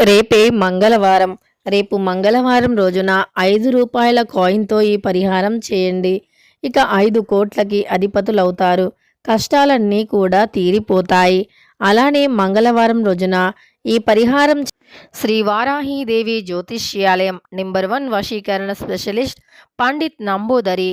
రేపే మంగళవారం. రేపు మంగళవారం రోజున ఐదు రూపాయల కాయిన్తో ఈ పరిహారం చేయండి. ఇక ఐదు కోట్లకి అధిపతులవుతారు. కష్టాలన్నీ కూడా తీరిపోతాయి. అలానే మంగళవారం రోజున ఈ పరిహారం శ్రీ వారాహీదేవి జ్యోతిష్యాలయం నెంబర్ వన్ వశీకరణ స్పెషలిస్ట్ పండిత్ నంబూదరి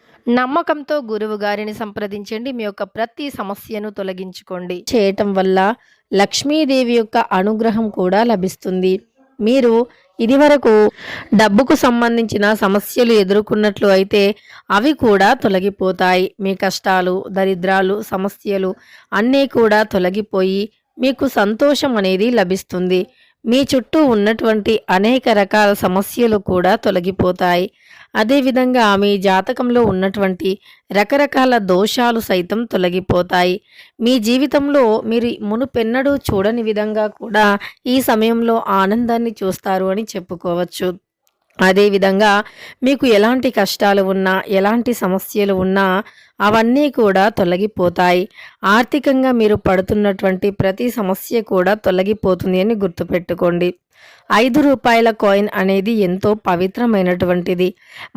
నమ్మకంతో గురువు గారిని సంప్రదించండి. మీ యొక్క ప్రతి సమస్యను తొలగించుకోండి. చేయటం వల్ల లక్ష్మీదేవి యొక్క అనుగ్రహం కూడా లభిస్తుంది. మీరు ఇదివరకు డబ్బుకు సంబంధించిన సమస్యలు ఎదుర్కొన్నట్లు అయితే అవి కూడా తొలగిపోతాయి. మీ కష్టాలు దరిద్రాలు సమస్యలు అన్నీ కూడా తొలగిపోయి మీకు సంతోషం అనేది లభిస్తుంది. మీ చుట్టూ ఉన్నటువంటి అనేక రకాల సమస్యలు కూడా తొలగిపోతాయి. అదేవిధంగా మీ జాతకంలో ఉన్నటువంటి రకరకాల దోషాలు సైతం తొలగిపోతాయి. మీ జీవితంలో మీరు మునుపెన్నడూ చూడని విధంగా కూడా ఈ సమయంలో ఆనందాన్ని చూస్తారు అని చెప్పుకోవచ్చు. అదేవిధంగా మీకు ఎలాంటి కష్టాలు ఉన్నా ఎలాంటి సమస్యలు ఉన్నా అవన్నీ కూడా తొలగిపోతాయి. ఆర్థికంగా మీరు పడుతున్నటువంటి ప్రతి సమస్య కూడా తొలగిపోతుంది అని గుర్తుపెట్టుకోండి. ఐదు రూపాయల కాయిన్ అనేది ఎంతో పవిత్రమైనటువంటిది.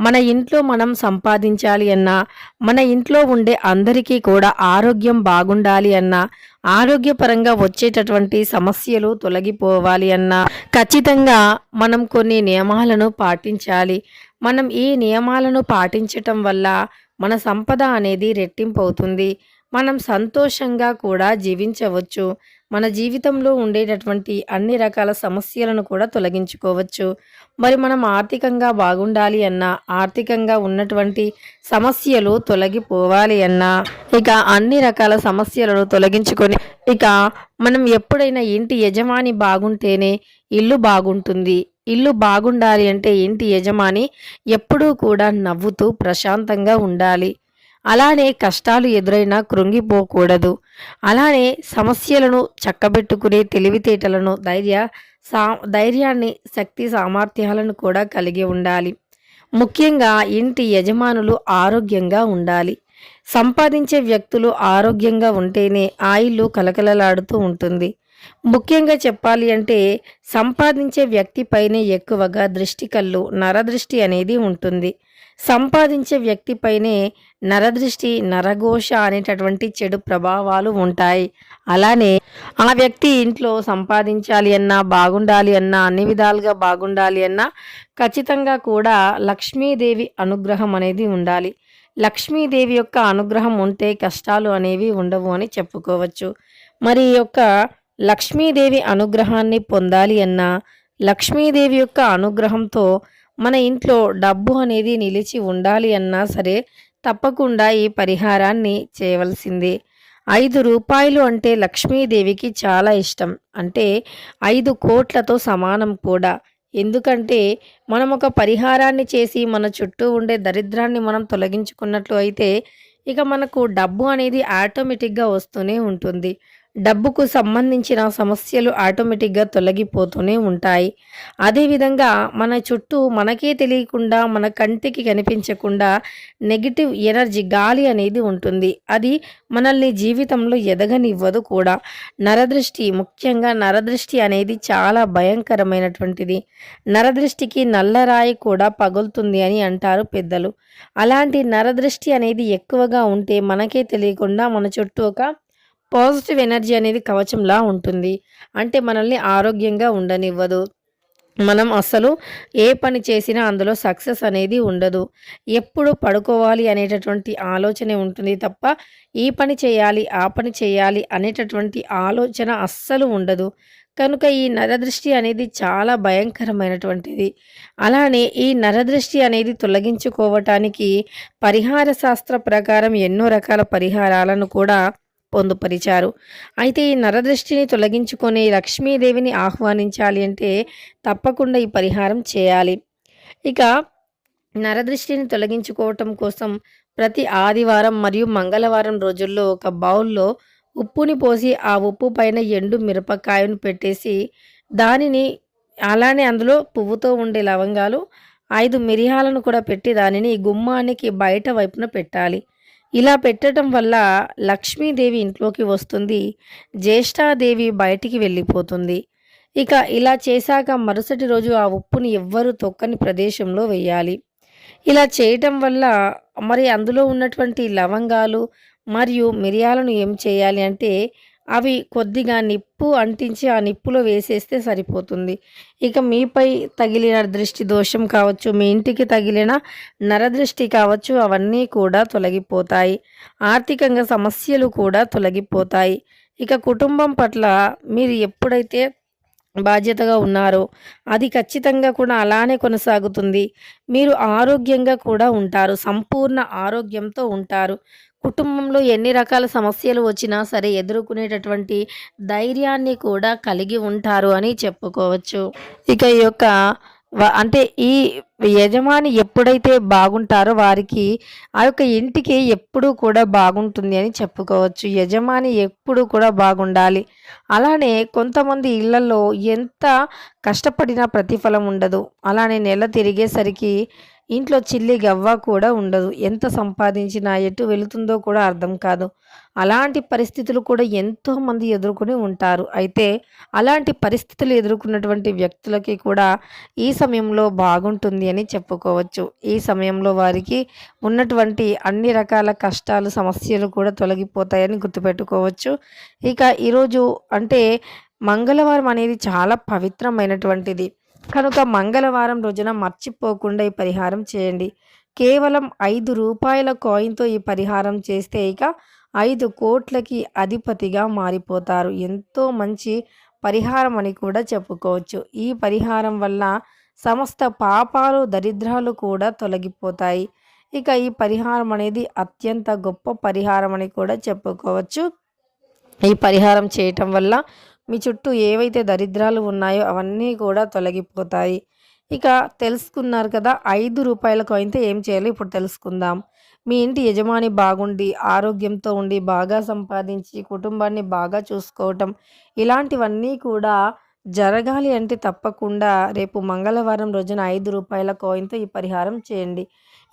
మన ఇంట్లో మనం సంపాదించాలి అన్నా మన ఇంట్లో ఉండే అందరికీ కూడా ఆరోగ్యం బాగుండాలి అన్నా ఆరోగ్యపరంగా వచ్చేటటువంటి సమస్యలు తొలగిపోవాలి అన్నా ఖచ్చితంగా మనం కొన్ని నియమాలను పాటించాలి. మనం ఈ నియమాలను పాటించటం వల్ల మన సంపద అనేది రెట్టింపు అవుతుంది మనం సంతోషంగా కూడా జీవించవచ్చు. మన జీవితంలో ఉండేటటువంటి అన్ని రకాల సమస్యలను కూడా తొలగించుకోవచ్చు. మరి మనం ఆర్థికంగా బాగుండాలి అన్నా ఆర్థికంగా ఉన్నటువంటి సమస్యలు తొలగిపోవాలి అన్నా ఇక అన్ని రకాల సమస్యలను తొలగించుకొని ఇక మనం ఎప్పుడైనా ఇంటి యజమాని బాగుంటేనే ఇల్లు బాగుంటుంది. ఇల్లు బాగుండాలి అంటే ఇంటి యజమాని ఎప్పుడూ కూడా నవ్వుతూ ప్రశాంతంగా ఉండాలి. అలానే కష్టాలు ఎదురైనా కృంగిపోకూడదు. అలానే సమస్యలను చక్కబెట్టుకునే తెలివితేటలను ధైర్య సా ధైర్యాన్ని శక్తి సామర్థ్యాలను కూడా కలిగి ఉండాలి. ముఖ్యంగా ఇంటి యజమానులు ఆరోగ్యంగా ఉండాలి. సంపాదించే వ్యక్తులు ఆరోగ్యంగా ఉంటేనే ఆ ఇల్లు కలకలలాడుతూ ఉంటుంది. ముఖ్యంగా చెప్పాలి అంటే సంపాదించే వ్యక్తిపైనే ఎక్కువగా దృష్టి కళ్ళు నరదృష్టి అనేది ఉంటుంది. సంపాదించే వ్యక్తిపైనే నరదృష్టి నరఘోష అనేటటువంటి చెడు ప్రభావాలు ఉంటాయి. అలానే ఆ వ్యక్తి ఇంట్లో సంపాదించాలి అన్నా బాగుండాలి అన్నా అన్ని విధాలుగా బాగుండాలి అన్నా ఖచ్చితంగా కూడా లక్ష్మీదేవి అనుగ్రహం అనేది ఉండాలి. లక్ష్మీదేవి యొక్క అనుగ్రహం ఉంటే కష్టాలు అనేవి ఉండవు అని చెప్పుకోవచ్చు. మరి ఈ యొక్క లక్ష్మీదేవి అనుగ్రహాన్ని పొందాలి అన్నా లక్ష్మీదేవి యొక్క అనుగ్రహంతో మన ఇంట్లో డబ్బు అనేది నిలిచి ఉండాలి అన్నా సరే తప్పకుండా ఈ పరిహారాన్ని చేయవలసిందే. ఐదు రూపాయలు అంటే లక్ష్మీదేవికి చాలా ఇష్టం. అంటే ఐదు కోట్లతో సమానం కూడా. ఎందుకంటే మనం ఒక పరిహారాన్ని చేసి మన చుట్టూ ఉండే దరిద్రాన్ని మనం తొలగించుకున్నట్లు అయితే ఇక మనకు డబ్బు అనేది ఆటోమేటిక్గా వస్తూనే ఉంటుంది. డబ్బుకు సంబంధించిన సమస్యలు ఆటోమేటిక్గా తొలగిపోతూనే ఉంటాయి. అదేవిధంగా మన చుట్టూ మనకే తెలియకుండా మన కంటికి కనిపించకుండా నెగిటివ్ ఎనర్జీ గాలి అనేది ఉంటుంది. అది మనల్ని జీవితంలో ఎదగనివ్వదు కూడా. నరదృష్టి ముఖ్యంగా నరదృష్టి అనేది చాలా భయంకరమైనటువంటిది. నరదృష్టికి నల్లరాయి కూడా పగులుతుంది అని అంటారు పెద్దలు. అలాంటి నరదృష్టి అనేది ఎక్కువగా ఉంటే మనకే తెలియకుండా మన చుట్టూ ఒక పాజిటివ్ ఎనర్జీ అనేది కవచంలా ఉంటుంది. అంటే మనల్ని ఆరోగ్యంగా ఉండనివ్వదు. మనం అసలు ఏ పని చేసినా అందులో సక్సెస్ అనేది ఉండదు. ఎప్పుడు పడుకోవాలి అనేటటువంటి ఆలోచనే ఉంటుంది తప్ప ఈ పని చేయాలి ఆ పని చేయాలి అనేటటువంటి ఆలోచన అస్సలు ఉండదు. కనుక ఈ నరదృష్టి అనేది చాలా భయంకరమైనటువంటిది. అలానే ఈ నరదృష్టి అనేది తొలగించుకోవటానికి పరిహార శాస్త్ర ప్రకారం ఎన్నో రకాల పరిహారాలను కూడా పొందుపరిచారు. అయితే ఈ నరదృష్టిని తొలగించుకొని లక్ష్మీదేవిని ఆహ్వానించాలి అంటే తప్పకుండా ఈ పరిహారం చేయాలి. ఇక నరదృష్టిని తొలగించుకోవటం కోసం ప్రతి ఆదివారం మరియు మంగళవారం రోజుల్లో ఒక బౌల్లో ఉప్పుని పోసి ఆ ఉప్పు పైన ఎండు మిరపకాయను పెట్టేసి దానిని అలానే అందులో పువ్వుతో ఉండే లవంగాలు ఐదు మిరియాలను కూడా పెట్టి దానిని గుమ్మానికి బయట వైపున పెట్టాలి. ఇలా పెట్టడం వల్ల లక్ష్మీదేవి ఇంట్లోకి వస్తుంది జ్యేష్ఠాదేవి బయటికి వెళ్ళిపోతుంది. ఇక ఇలా చేశాక మరుసటి రోజు ఆ ఉప్పుని ఎవ్వరు తొక్కని ప్రదేశంలో వేయాలి ఇలా చేయటం వల్ల మరి అందులో ఉన్నటువంటి లవంగాలు మరియు మిరియాలను ఏం చేయాలి అంటే అవి కొద్దిగా నిప్పు అంటించి ఆ నిప్పులో వేసేస్తే సరిపోతుంది. ఇక మీపై తగిలిన దృష్టి దోషం కావచ్చు మీ ఇంటికి తగిలిన నరదృష్టి కావచ్చు అవన్నీ కూడా తొలగిపోతాయి. ఆర్థికంగా సమస్యలు కూడా తొలగిపోతాయి. ఇక కుటుంబం పట్ల మీరు ఎప్పుడైతే బాధ్యతగా ఉన్నారో. అది ఖచ్చితంగా కూడా అలానే కొనసాగుతుంది. మీరు ఆరోగ్యంగా కూడా ఉంటారు. సంపూర్ణ ఆరోగ్యంతో ఉంటారు. కుటుంబంలో ఎన్ని రకాల సమస్యలు వచ్చినా సరే ఎదుర్కొనేటటువంటి ధైర్యాన్ని కూడా కలిగి ఉంటారు అని చెప్పుకోవచ్చు. ఇక ఈ యొక్క అంటే ఈ యజమాని ఎప్పుడైతే బాగుంటారో వారికి ఆ యొక్క ఇంటికి ఎప్పుడూ కూడా బాగుంటుంది అని చెప్పుకోవచ్చు. యజమాని ఎప్పుడూ కూడా బాగుండాలి. అలానే కొంతమంది ఇళ్ళలో ఎంత కష్టపడినా ప్రతిఫలం ఉండదు. అలానే నెల తిరిగేసరికి ఇంట్లో చిల్లి గవ్వ కూడా ఉండదు. ఎంత సంపాదించినా ఎటు వెళుతుందో కూడా అర్థం కాదు. అలాంటి పరిస్థితులు కూడా ఎంతో మంది ఎదుర్కొని ఉంటారు. అయితే అలాంటి పరిస్థితులు ఎదుర్కొన్నటువంటి వ్యక్తులకి కూడా ఈ సమయంలో బాగుంటుంది అని చెప్పుకోవచ్చు. ఈ సమయంలో వారికి ఉన్నటువంటి అన్ని రకాల కష్టాలు సమస్యలు కూడా తొలగిపోతాయని గుర్తుపెట్టుకోవచ్చు. ఇక ఈరోజు అంటే మంగళవారం అనేది చాలా పవిత్రమైనటువంటిది. కనుక మంగళవారం రోజున మర్చిపోకుండా ఈ పరిహారం చేయండి. కేవలం ఐదు రూపాయల కాయిన్తో ఈ పరిహారం చేస్తే ఇక ఐదు కోట్లకి అధిపతిగా మారిపోతారు. ఎంతో మంచి పరిహారం అని కూడా చెప్పుకోవచ్చు. ఈ పరిహారం వల్ల సమస్త పాపాలు దరిద్రాలు కూడా తొలగిపోతాయి. ఇక ఈ పరిహారం అనేది అత్యంత గొప్ప పరిహారం అని కూడా చెప్పుకోవచ్చు. ఈ పరిహారం చేయటం వల్ల మీ చుట్టూ ఏవైతే దరిద్రాలు ఉన్నాయో అవన్నీ కూడా తొలగిపోతాయి. ఇక తెలుసుకున్నారు కదా ఐదు రూపాయల కాయిన్తో ఏం చేయాలో ఇప్పుడు తెలుసుకుందాం. మీ ఇంటి యజమాని బాగుండి ఆరోగ్యంతో ఉండి బాగా సంపాదించి కుటుంబాన్ని బాగా చూసుకోవటం ఇలాంటివన్నీ కూడా జరగాలి అంటే తప్పకుండా రేపు మంగళవారం రోజున ఐదు రూపాయల కాయిన్తో ఈ పరిహారం చేయండి.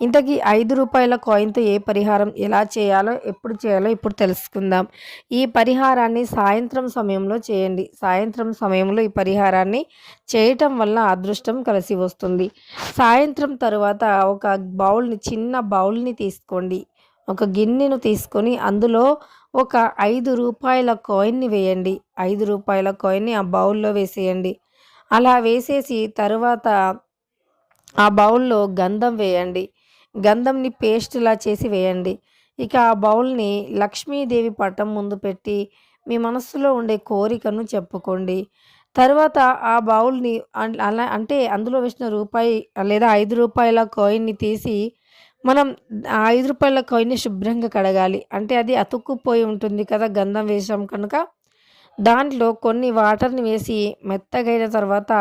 ఇంతకీ ఐదు రూపాయల కాయిన్తో ఏ పరిహారం ఎలా చేయాలో ఎప్పుడు చేయాలో ఇప్పుడు తెలుసుకుందాం. ఈ పరిహారాన్ని సాయంత్రం సమయంలో చేయండి. సాయంత్రం సమయంలో ఈ పరిహారాన్ని చేయటం వల్ల అదృష్టం కలిసి వస్తుంది. సాయంత్రం తరువాత ఒక బౌల్ని చిన్న బౌల్ని తీసుకోండి. ఒక గిన్నెను తీసుకొని అందులో ఒక ఐదు రూపాయల కాయిన్ని వేయండి. ఐదు రూపాయల కాయిన్ని ఆ బౌల్లో వేసేయండి. అలా వేసేసి తరువాత ఆ బౌల్లో గంధం వేయండి. గంధంని పేస్ట్లా చేసి వేయండి. ఇక ఆ బౌల్ని లక్ష్మీదేవి పటం ముందు పెట్టి మీ మనస్సులో ఉండే కోరికను చెప్పుకోండి. తర్వాత ఆ బౌల్ని అలా అంటే అందులో వేసిన రూపాయి లేదా ఐదు రూపాయల కాయిన్ని తీసి మనం ఆ ఐదు రూపాయల కాయిన్ని శుభ్రంగా కడగాలి. అంటే అది అతుక్కుపోయి ఉంటుంది కదా గంధం వేసాం కనుక. దాంట్లో కొన్ని వాటర్ని వేసి మెత్తగైన తర్వాత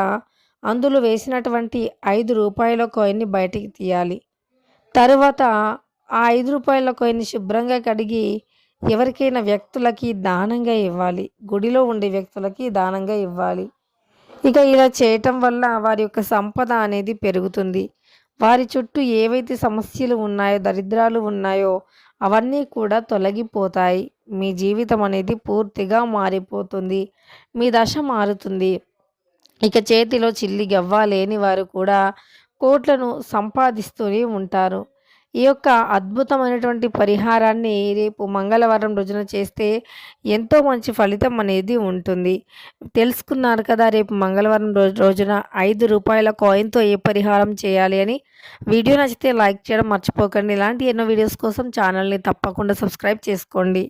అందులో వేసినటువంటి ఐదు రూపాయల కాయిన్ని బయటికి తీయాలి. తరువాత ఆ ఐదు రూపాయల కాయిన్ని శుభ్రంగా కడిగి ఎవరికైనా వ్యక్తులకి దానంగా ఇవ్వాలి. గుడిలో ఉండే వ్యక్తులకి దానంగా ఇవ్వాలి. ఇక ఇలా చేయటం వల్ల వారి యొక్క సంపద అనేది పెరుగుతుంది. వారి చుట్టూ ఏవైతే సమస్యలు ఉన్నాయో దరిద్రాలు ఉన్నాయో అవన్నీ కూడా తొలగిపోతాయి. మీ జీవితం అనేది పూర్తిగా మారిపోతుంది. మీ దశ మారుతుంది. ఇక చేతిలో చిల్లి గవ్వ లేని వారు కూడా కోట్లను సంపాదిస్తూనే ఉంటారు. ఈ యొక్క అద్భుతమైనటువంటి పరిహారాన్ని రేపు మంగళవారం రోజున చేస్తే ఎంతో మంచి ఫలితం అనేది ఉంటుంది. తెలుసుకున్నారు కదా రేపు మంగళవారం రోజు రోజున ఐదు రూపాయల కాయిన్తో ఏ పరిహారం చేయాలి అని. వీడియో నచ్చితే లైక్ చేయడం మర్చిపోకండి. ఇలాంటి ఎన్నో వీడియోస్ కోసం ఛానల్ని తప్పకుండా సబ్స్క్రైబ్ చేసుకోండి.